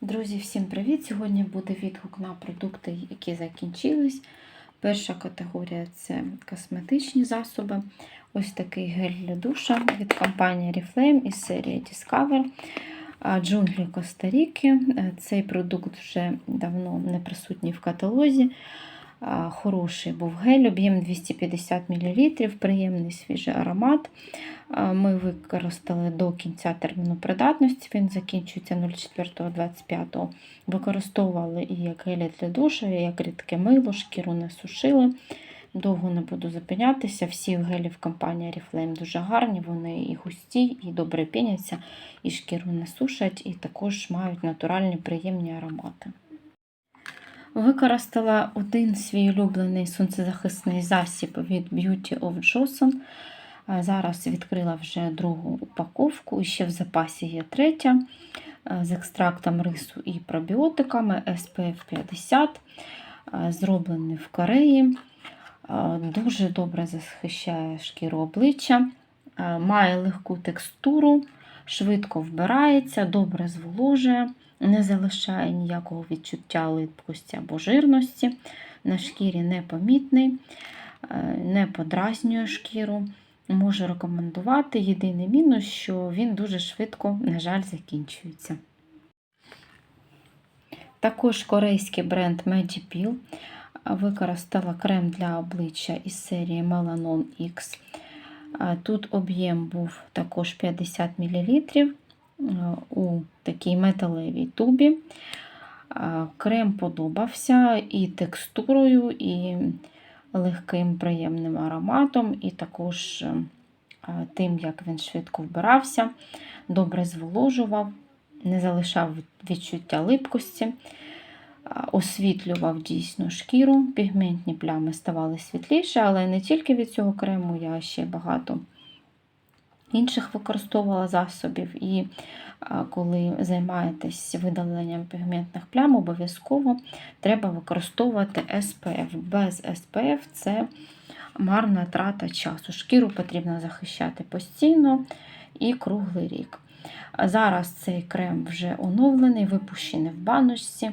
Друзі, всім привіт! Сьогодні буде відгук на продукти, які закінчились. Перша категорія це косметичні засоби. Ось такий гель для душа від компанії Reflame із серії Discover. Джунглі Коста-Ріки. Цей продукт вже давно не присутній в каталозі. Хороший був гель, об'єм 250 мл, приємний свіжий аромат. Ми використали до кінця терміну придатності, він закінчується 04.25. Використовували і як гелі для душу, і як рідке мило, шкіру не сушили. Довго не буду зупинятися. Всі гелі в компанії Oriflame дуже гарні, вони і густі, і добре піняться, і шкіру не сушать, і також мають натуральні приємні аромати. Використала один свій улюблений сонцезахисний засіб від Beauty of Johnson. Зараз відкрила вже другу упаковку, і ще в запасі є третя з екстрактом рису і пробіотиками SPF 50, зроблений в Кореї. Дуже добре захищає шкіру обличчя, має легку текстуру, швидко вбирається, добре зволожує, не залишає ніякого відчуття липкості або жирності. На шкірі непомітний, е, не подразнює шкіру. Можу рекомендувати. Єдиний мінус, що він дуже швидко, на жаль, закінчується. Також корейський бренд Medipil використала крем для обличчя із серії Melanon X. Тут об'єм був також 50 мл у такій металевій тубі. Крем подобався і текстурою, і легким приємним ароматом, і також тим, як він швидко вбирався, добре зволожував, не залишав відчуття липкості, освітлював дійсно шкіру, пігментні плями ставали світліше, але не тільки від цього крему, я ще багато інших використовувала засобів. І коли займаєтесь видаленням пігментних плям, обов'язково треба використовувати SPF. Без SPF це марна трата часу. Шкіру потрібно захищати постійно і круглий рік. Зараз цей крем вже оновлений, випущений в баночці,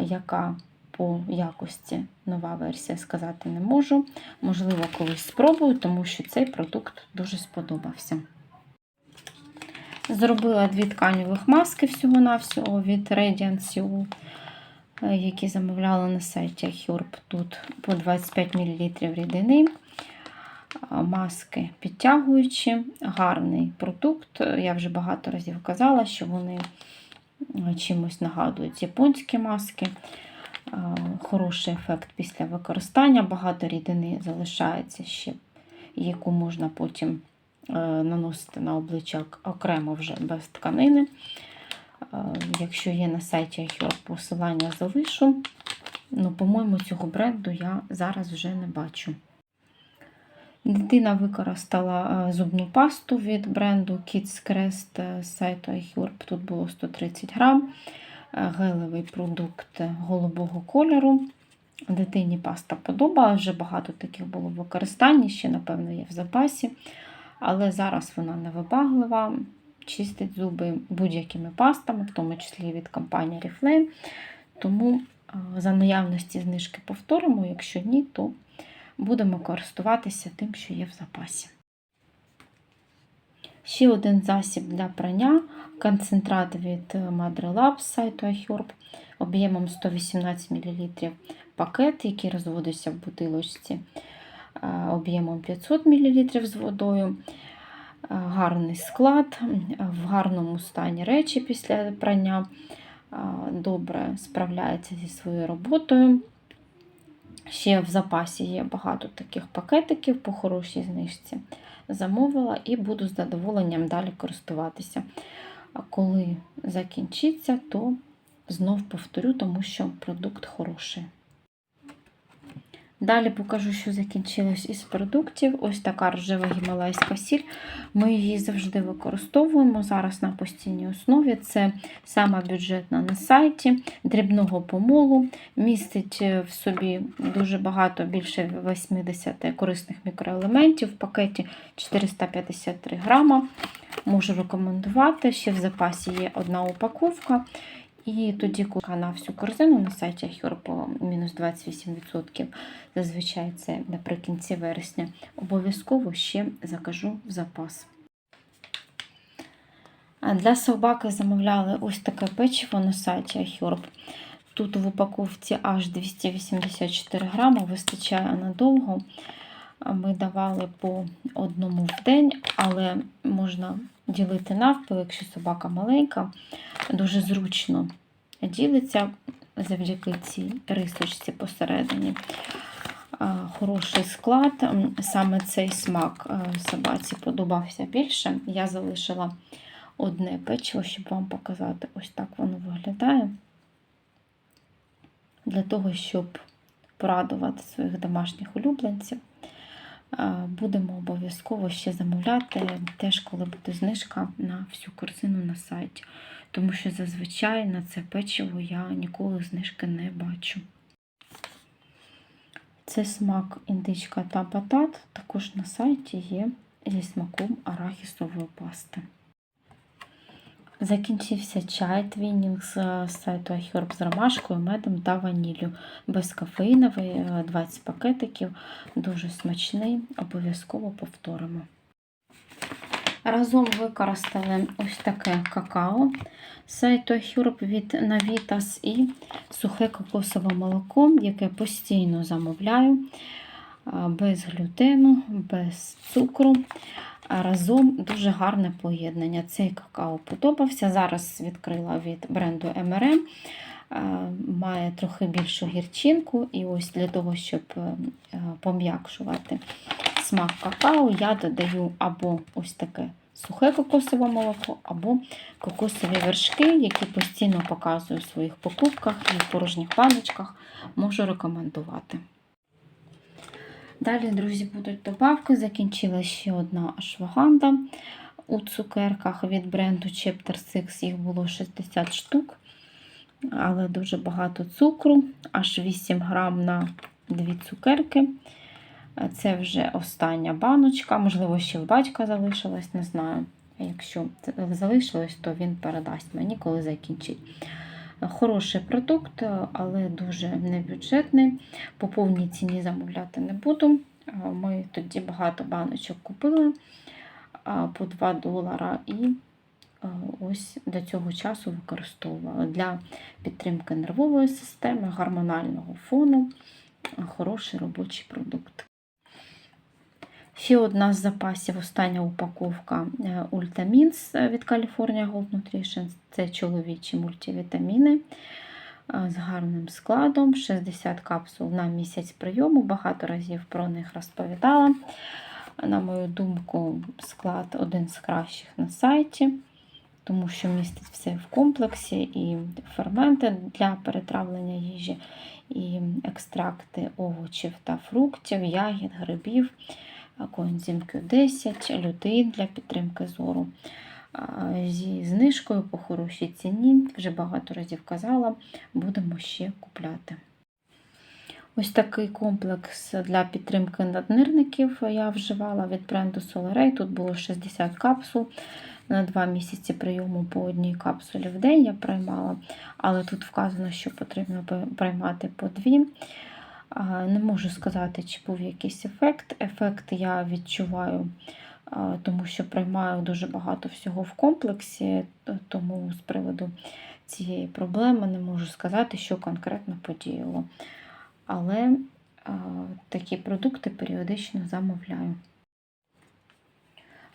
яка по якості нова версія сказати не можу. Можливо, колись спробую, тому що цей продукт дуже сподобався. Зробила дві тканевих маски всього-навсього від Radiant Seoul, які замовляла на сайті Herb. Тут по 25 мл рідини. Маски підтягуючі, гарний продукт. Я вже багато разів казала, що вони чимось нагадують японські маски. Хороший ефект після використання. Багато рідини залишається ще, яку можна потім наносити на обличчя окремо вже без тканини. Якщо є на сайті Herb, посилання залишу. Ну, по-моєму, цього бренду я зараз вже не бачу. Дитина використала зубну пасту від бренду Kids Crest з сайту iHerb. Тут було 130 грам. Гелевий продукт голубого кольору. Дитині паста подобала, вже багато таких було в використанні, ще, напевно, є в запасі. Але зараз вона невибаглива, чистить зуби будь-якими пастами, в тому числі від компанії Reflame. Тому за наявності знижки повторимо, якщо ні, то будемо користуватися тим, що є в запасі. Ще один засіб для прання концентрат від Madre Lab з сайту iHerb об'ємом 118 мл пакет, який розводиться в бутилочці об'ємом 500 мл з водою. Гарний склад, в гарному стані речі після прання, добре справляється зі своєю роботою. Ще в запасі є багато таких пакетиків по хорошій знижці. Замовила і буду з задоволенням далі користуватися. А коли закінчиться, то знов повторю, тому що продукт хороший. Далі покажу, що закінчилось із продуктів. Ось така рожева гімалайська сіль. Ми її завжди використовуємо зараз на постійній основі. Це сама бюджетна на сайті дрібного помолу. Містить в собі дуже багато, більше 80 корисних мікроелементів. В пакеті 453 грама. Можу рекомендувати. Ще в запасі є одна упаковка. І тоді, коли на всю корзину на сайті Ахюр мінус 28%, зазвичай це наприкінці вересня, обов'язково ще закажу в запас. Для собаки замовляли ось таке печиво на сайті Ахюрб. Тут в упаковці аж 284 грами, вистачає надовго. Ми давали по одному в день, але можна ділити навпіл, якщо собака маленька, дуже зручно ділиться завдяки цій рисочці посередині. Хороший склад. Саме цей смак е, собаці подобався більше. Я залишила одне печиво, щоб вам показати. Ось так воно виглядає. Для того, щоб порадувати своїх домашніх улюбленців. Будемо обов'язково ще замовляти, теж коли буде знижка на всю корзину на сайті. Тому що зазвичай на це печиво я ніколи знижки не бачу. Це смак індичка та батат. Також на сайті є зі смаком арахісової пасти. Закінчився чай твінінг з сайту iHerb з ромашкою, медом та ваніллю. Безкофеїновий, е, 20 пакетиків, дуже смачний, обов'язково повторимо. Разом використали ось таке какао сайту iHerb від Navitas і сухе кокосове молоко, яке постійно замовляю, без глютену, без цукру. Разом дуже гарне поєднання. Цей какао подобався. Зараз відкрила від бренду. Е, Має трохи більшу гірчинку, і ось для того, щоб е, пом'якшувати смак какао, я додаю або ось таке сухе кокосове молоко, або кокосові вершки, які постійно показую в своїх покупках і в порожніх баночках, можу рекомендувати. Далі, друзі, будуть добавки. Закінчилася ще одна ашваганда у цукерках від бренду Chapter 6. Їх було 60 штук, але дуже багато цукру, аж 8 грам на 2 цукерки. Це вже остання баночка. Можливо, ще в батька залишилась, не знаю. Якщо залишилось, то він передасть мені, коли закінчить. Хороший продукт, але дуже небюджетний. По повній ціні замовляти не буду. Ми тоді багато баночок купили по 2 долара і ось до цього часу використовувала для підтримки нервової системи, гормонального фону. Хороший робочий продукт. Ще одна з запасів, остання упаковка Ультамінс від California Gold Nutrition. Це чоловічі мультивітаміни з гарним складом, 60 капсул на місяць прийому. Багато разів про них розповідала. На мою думку, склад один з кращих на сайті, тому що містить все в комплексі, і ферменти для перетравлення їжі, і екстракти овочів та фруктів, ягід, грибів коензим Q10, лютеїн для підтримки зору. Зі знижкою по хорошій ціні, вже багато разів казала, будемо ще купляти. Ось такий комплекс для підтримки наднирників я вживала від бренду Solaray. Тут було 60 капсул. На 2 місяці прийому по одній капсулі в день я приймала, але тут вказано, що потрібно приймати по дві. Не можу сказати, чи був якийсь ефект. Ефект я відчуваю, тому що приймаю дуже багато всього в комплексі, тому з приводу цієї проблеми не можу сказати, що конкретно подіяло. Але такі продукти періодично замовляю.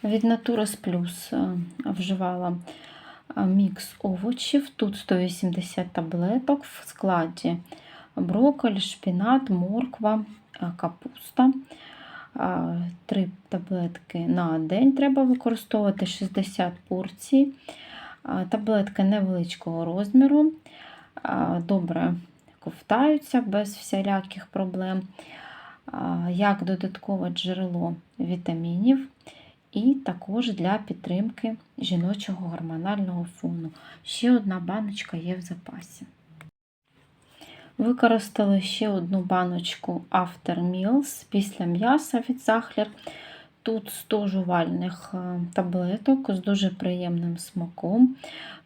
Від Naturals Plus вживала мікс овочів. Тут 180 таблеток в складі брокколі, шпінат, морква, капуста. Три таблетки на день треба використовувати 60 порцій. Таблетки невеличкого розміру, добре ковтаються без всіляких проблем, як додаткове джерело вітамінів, і також для підтримки жіночого гормонального фону. Ще одна баночка є в запасі. Використали ще одну баночку After Meals після м'яса від Захлер. Тут 100 жувальних е, таблеток з дуже приємним смаком.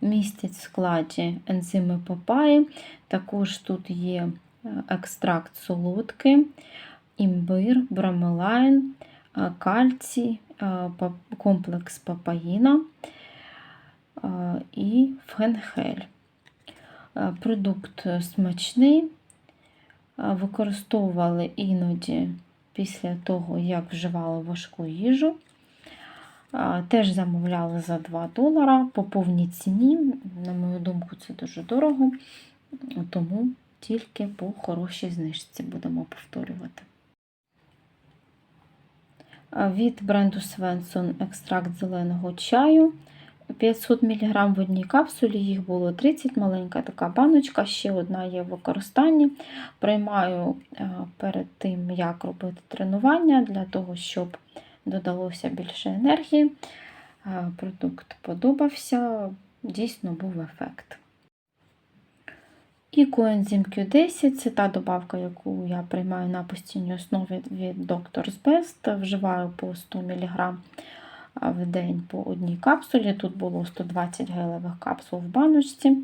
Містять в складі ензими папаї. Також тут є е, екстракт солодки, імбир, бромелайн, е, кальцій, комплекс папаїна і фенхель. Е, Продукт смачний. Е, Використовували іноді після того, як вживали важку їжу. Теж замовляли за 2 долара по повній ціні. На мою думку, це дуже дорого, тому тільки по хорошій знижці будемо повторювати. Від бренду Свенсон екстракт зеленого чаю 500 мг в одній капсулі, їх було 30, маленька така баночка, ще одна є в використанні. Приймаю е, перед тим, як робити тренування, для того, щоб додалося більше енергії. Е, Продукт подобався, дійсно був ефект. І коензим Q10 це та добавка, яку я приймаю на постійній основі від Doctor's Best. Вживаю по 100 мг в день по одній капсулі. Тут було 120 гелевих капсул в баночці.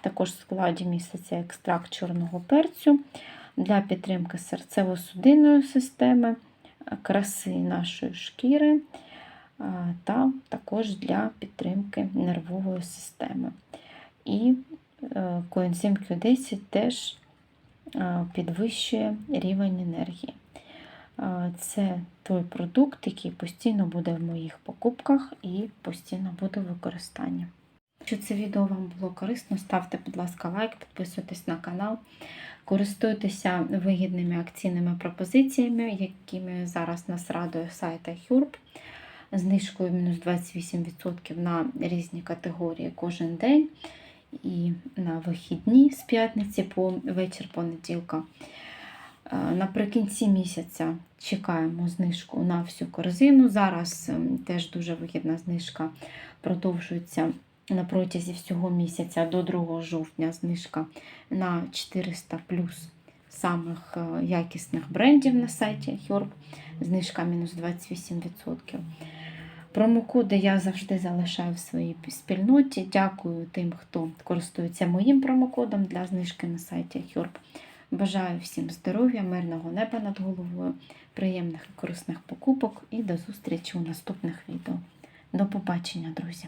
Також в складі міститься екстракт чорного перцю для підтримки серцево-судинної системи, краси нашої шкіри та також для підтримки нервової системи. І е, коензим Q10 теж е, підвищує рівень енергії. Це той продукт, який постійно буде в моїх покупках і постійно буде в використанні. Якщо це відео вам було корисно, ставте, будь ласка, лайк, підписуйтесь на канал, користуйтеся вигідними акційними пропозиціями, якими зараз нас радує сайт iHurb. Знижкою мінус 28% на різні категорії кожен день і на вихідні з п'ятниці по вечір понеділка. Е, Наприкінці місяця чекаємо знижку на всю корзину. Зараз ем, теж дуже вигідна знижка продовжується на протязі всього місяця до 2 жовтня знижка на 400 плюс самих е, якісних брендів на сайті Herb. Знижка мінус 28%. Промокоди я завжди залишаю в своїй спільноті. Дякую тим, хто користується моїм промокодом для знижки на сайті Herb. Бажаю всім здоров'я, мирного неба над головою, приємних і корисних покупок і до зустрічі у наступних відео. До побачення, друзі!